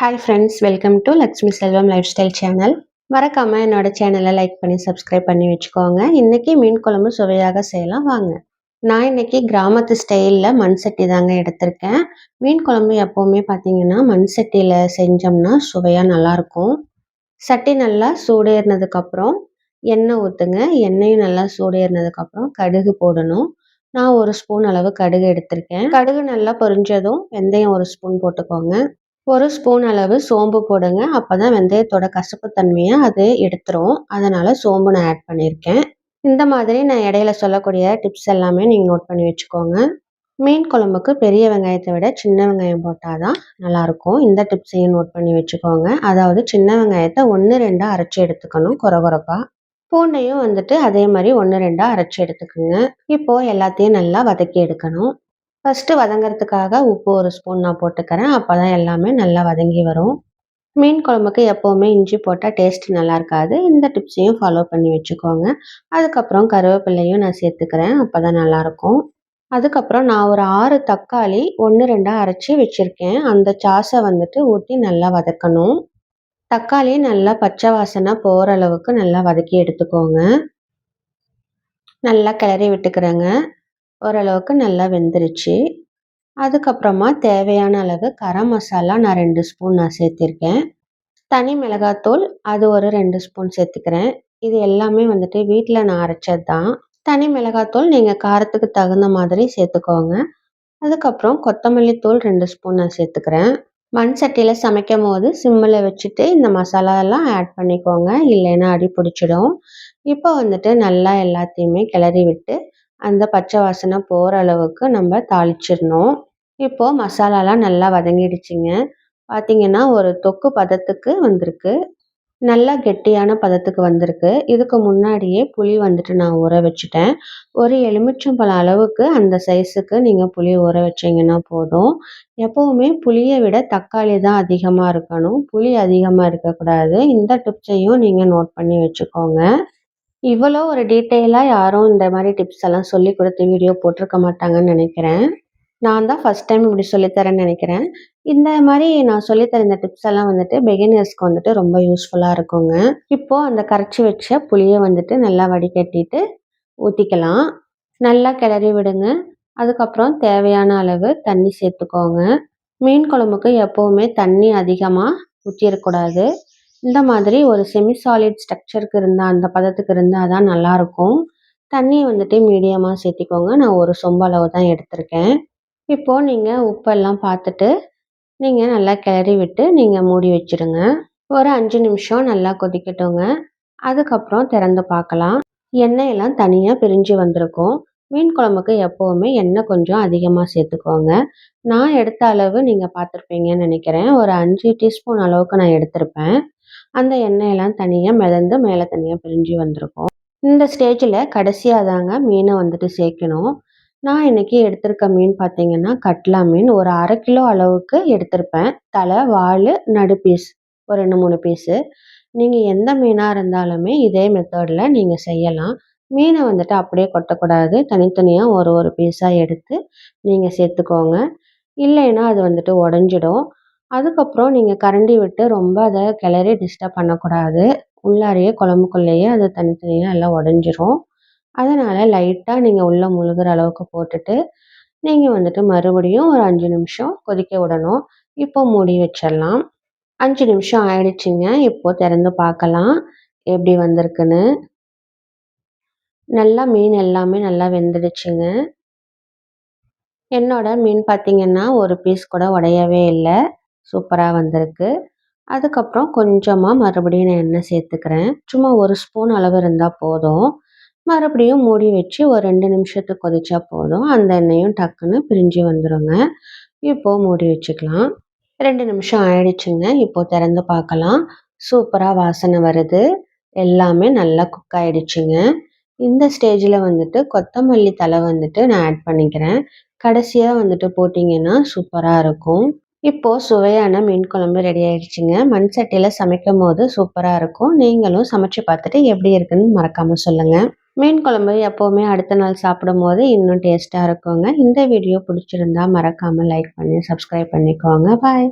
Hi friends welcome to Lakshmi Selvam life style channel மறக்காமல் என்னோட சேனலை லைக் பண்ணி சப்ஸ்கிரைப் பண்ணி வச்சுக்கோங்க. இன்றைக்கி மீன் குழம்பு சுவையாக செய்யலாம். வாங்க. நான் இன்னைக்கு கிராமத்து ஸ்டைலில் மண் சட்டி தாங்க எடுத்திருக்கேன். மீன் குழம்பு எப்போவுமே பார்த்தீங்கன்னா மண் சட்டியில் செஞ்சோம்னா சுவையாக நல்லாயிருக்கும். சட்டி நல்லா சூடேறினதுக்கப்புறம் எண்ணெய் ஊற்றுங்க எண்ணெயும் நல்லா சூடேறினதுக்கப்புறம் கடுகு போடணும். நான் ஒரு ஸ்பூன் அளவு கடுகு எடுத்திருக்கேன். கடுகு நல்லா பொரிஞ்சதும் வெந்தயம் ஒரு ஸ்பூன் போட்டுக்கோங்க. ஒரு ஸ்பூன் அளவு சோம்பு போடுங்க. அப்போ தான் வெந்தயத்தோட கசப்புத்தன்மையை அது எடுத்துரும். அதனால் சோம்பு நான் ஆட் பண்ணியிருக்கேன் இந்த மாதிரி நான் இடையில சொல்லக்கூடிய டிப்ஸ் எல்லாமே நீங்கள் நோட் பண்ணி வச்சுக்கோங்க. மீன் குழம்புக்கு பெரிய வெங்காயத்தை விட சின்ன வெங்காயம் போட்டால் தான் நல்லாயிருக்கும். இந்த டிப்ஸையும் நோட் பண்ணி வச்சுக்கோங்க. அதாவது சின்ன வெங்காயத்தை ஒன்று ரெண்டாக அரைச்சி எடுத்துக்கணும் குறகுறப்பாக பூண்டையும் வந்துட்டு அதே மாதிரி ஒன்று ரெண்டாக அரைச்சி எடுத்துக்கோங்க. இப்போது எல்லாத்தையும் நல்லா வதக்கி எடுக்கணும். ஃபஸ்ட்டு வதங்கிறதுக்காக உப்பு ஒரு ஸ்பூன் நான் போட்டுக்கிறேன். அப்போ தான் எல்லாமே நல்லா வதங்கி வரும். மீன் குழம்புக்கு எப்போவுமே இஞ்சி போட்டால் டேஸ்ட் நல்லா இருக்காது. இந்த டிப்ஸையும் ஃபாலோ பண்ணி வச்சுக்கோங்க. அதுக்கப்புறம் கருவேப்பிலையும் நான் சேர்த்துக்கிறேன். அப்போ தான் நல்லாயிருக்கும் அதுக்கப்புறம் நான் ஒரு ஆறு தக்காளி ஒன்று ரெண்டாக அரைச்சி வச்சுருக்கேன். அந்த சாஸை வந்துட்டு ஊற்றி நல்லா வதக்கணும். தக்காளி நல்லா பச்சை வாசனை போகிற அளவுக்கு நல்லா வதக்கி எடுத்துக்கோங்க. நல்லா கிளறி விட்டுக்கிறேங்க. ஓரளவுக்கு நல்லா வெந்துருச்சு. அதுக்கப்புறமா தேவையான அளவு கரம் மசாலா நான் ரெண்டு ஸ்பூன் நான் சேர்த்திருக்கேன். தனி மிளகாத்தூள் அது ஒரு ரெண்டு ஸ்பூன் சேர்த்துக்கிறேன். இது எல்லாமே வந்துட்டு வீட்டில் நான் அரைச்சது தான் தனி மிளகாத்தூள் நீங்கள் காரத்துக்கு தகுந்த மாதிரி சேர்த்துக்கோங்க. அதுக்கப்புறம் கொத்தமல்லி தூள் ரெண்டு ஸ்பூன் நான் சேர்த்துக்கிறேன். மண் சட்டியில் சமைக்கும் போது சிம்மில் வச்சுட்டு இந்த மசாலாலாம் ஆட் பண்ணிக்கோங்க. இல்லைன்னா அடி பிடிச்சிடும். இப்போ வந்துட்டு நல்லா எல்லாத்தையுமே கிளறி விட்டு அந்த பச்சை வாசனை போகிற அளவுக்கு நம்ம தாளிச்சிடணும். இப்போது மசாலாலாம் நல்லா வதங்கிடுச்சிங்க. பார்த்திங்கன்னா ஒரு தொக்கு பதத்துக்கு வந்திருக்கு. நல்லா கெட்டியான பதத்துக்கு வந்திருக்கு. இதுக்கு முன்னாடியே புளி வந்துட்டு நான் ஊற வச்சுட்டேன். ஒரு எலுமிச்சம்பழம் அளவுக்கு அந்த சைஸுக்கு நீங்கள் புளி ஊற வச்சிங்கன்னா போதும். எப்போவுமே புளியை விட தக்காளி தான் அதிகமாக இருக்கணும். புளி அதிகமாக இருக்கக்கூடாது. இந்த டிப்ஸையும் நீங்கள் நோட் பண்ணி வச்சுக்கோங்க. இவ்வளோ ஒரு டீட்டெயிலாக யாரும் இந்த மாதிரி டிப்ஸ் எல்லாம் சொல்லி கொடுத்து வீடியோ போட்டிருக்க மாட்டாங்கன்னு நினைக்கிறேன். நான் தான் ஃபஸ்ட் டைம் இப்படி சொல்லித்தரேன்னு நினைக்கிறேன். இந்த மாதிரி நான் சொல்லித்தர இந்த டிப்ஸ் எல்லாம் வந்துட்டு பிகினர்ஸ்க்கு வந்துட்டு ரொம்ப யூஸ்ஃபுல்லாக இருக்குங்க. இப்போது அந்த கரைச்சி வச்ச புளியை வந்துட்டு நல்லா வடிகட்டிட்டு ஊற்றிக்கலாம் நல்லா கிளறி விடுங்க. அதுக்கப்புறம் தேவையான அளவு தண்ணி சேர்த்துக்கோங்க. மீன் குழம்புக்கு எப்போவுமே தண்ணி அதிகமாக ஊற்றிடக்கூடாது இந்த மாதிரி ஒரு செமி சாலிட் ஸ்ட்ரக்சருக்கு இருந்தால் அந்த பதத்துக்கு இருந்தால் தான் நல்லாயிருக்கும். தண்ணியை வந்துட்டு மீடியமாக சேர்த்திக்கோங்க. நான் ஒரு சொம்பு அளவு தான் எடுத்திருக்கேன். இப்போது நீங்கள் உப்பெல்லாம் பார்த்துட்டு நீங்கள் நல்லா கிளறி விட்டு நீங்கள் மூடி வச்சுடுங்க ஒரு அஞ்சு நிமிஷம் நல்லா கொதிக்கட்டுங்க. அதுக்கப்புறம் திறந்து பார்க்கலாம். எண்ணெயெல்லாம் தனியாக பிரிஞ்சு வந்திருக்கும். மீன் குழம்புக்கு எப்போவுமே எண்ணெய் கொஞ்சம் அதிகமாக சேர்த்துக்கோங்க. நான் எடுத்த அளவு நீங்கள் பார்த்துருப்பீங்கன்னு நினைக்கிறேன். ஒரு அஞ்சு டீஸ்பூன் அளவுக்கு நான் எடுத்திருப்பேன். அந்த எண்ணெயெல்லாம் தனியாக மிதந்து மேலே தனியாக பிரிஞ்சு வந்திருக்கும். இந்த ஸ்டேஜில் கடைசியாக தாங்க மீனை வந்துட்டு சேர்க்கணும். நான் இன்றைக்கி எடுத்திருக்க மீன் பார்த்தீங்கன்னா கட்லா மீன். ஒரு அரை கிலோ அளவுக்கு எடுத்திருப்பேன். தலை வால் நடு பீஸ் ஒரு ரெண்டு மூணு பீஸு நீங்கள் எந்த மீனாக இருந்தாலுமே இதே மெத்தடில் நீங்கள் செய்யலாம். மீனை வந்துட்டு அப்படியே கொட்டக்கூடாது. தனித்தனியாக ஒரு ஒரு பீஸாக எடுத்து நீங்கள் சேர்த்துக்கோங்க. இல்லைன்னா அது வந்துட்டு உடஞ்சிடும். அதுக்கப்புறம் நீங்கள் கரண்டி விட்டு ரொம்ப அதை கிளறி டிஸ்டர்ப் பண்ணக்கூடாது. உள்ளாரையே குழம்புக்குள்ளேயே அது தனித்தனியாக எல்லாம் உடஞ்சிரும். அதனால் லைட்டாக நீங்கள் உள்ளே முழுகிற அளவுக்கு போட்டுட்டு நீங்கள் வந்துட்டு மறுபடியும் ஒரு அஞ்சு நிமிஷம் கொதிக்க விடணும். இப்போ மூடி வச்சிடலாம். அஞ்சு நிமிஷம் ஆயிடுச்சுங்க. இப்போது திறந்து பார்க்கலாம். எப்படி வந்திருக்குன்னு. நல்லா மீன் எல்லாமே நல்லா வெந்துடுச்சுங்க. என்னோட மீன் பார்த்திங்கன்னா ஒரு பீஸ் கூட உடையவே இல்லை. சூப்பராக வந்திருக்கு. அதுக்கப்புறம் கொஞ்சமாக மறுபடியும் நான் எண்ணெய் சேர்த்துக்கிறேன். சும்மா ஒரு ஸ்பூன் அளவு இருந்தால் போதும். மறுபடியும் மூடி வச்சு ஒரு ரெண்டு நிமிஷத்துக்கு கொதிச்சா போதும். அந்த எண்ணெயும் டக்குன்னு பிரிஞ்சு வந்துடுங்க இப்போது மூடி வச்சுக்கலாம். ரெண்டு நிமிஷம் ஆயிடுச்சுங்க. இப்போது திறந்து பார்க்கலாம். சூப்பராக வாசனை வருது. எல்லாமே நல்லா குக் ஆகிடுச்சுங்க இந்த ஸ்டேஜில் வந்துட்டு கொத்தமல்லி தலை வந்துட்டு நான் ஆட் பண்ணிக்கிறேன். கடைசியாக வந்துட்டு போட்டிங்கன்னா சூப்பராக இருக்கும். இப்போது சுவையான மீன் குழம்பு ரெடி ஆயிடுச்சுங்க. மண் சட்டியில் சமைக்கும் போது சூப்பராக இருக்கும். நீங்களும் சமைச்சு பார்த்துட்டு எப்படி இருக்குன்னு மறக்காமல் சொல்லுங்கள் மீன் குழம்பு எப்போவுமே அடுத்த நாள் சாப்பிடும் போது இன்னும் டேஸ்ட்டாக இருக்குங்க. இந்த வீடியோ பிடிச்சிருந்தா மறக்காமல் லைக் பண்ணி சப்ஸ்கிரைப் பண்ணிக்கோங்க. பாய்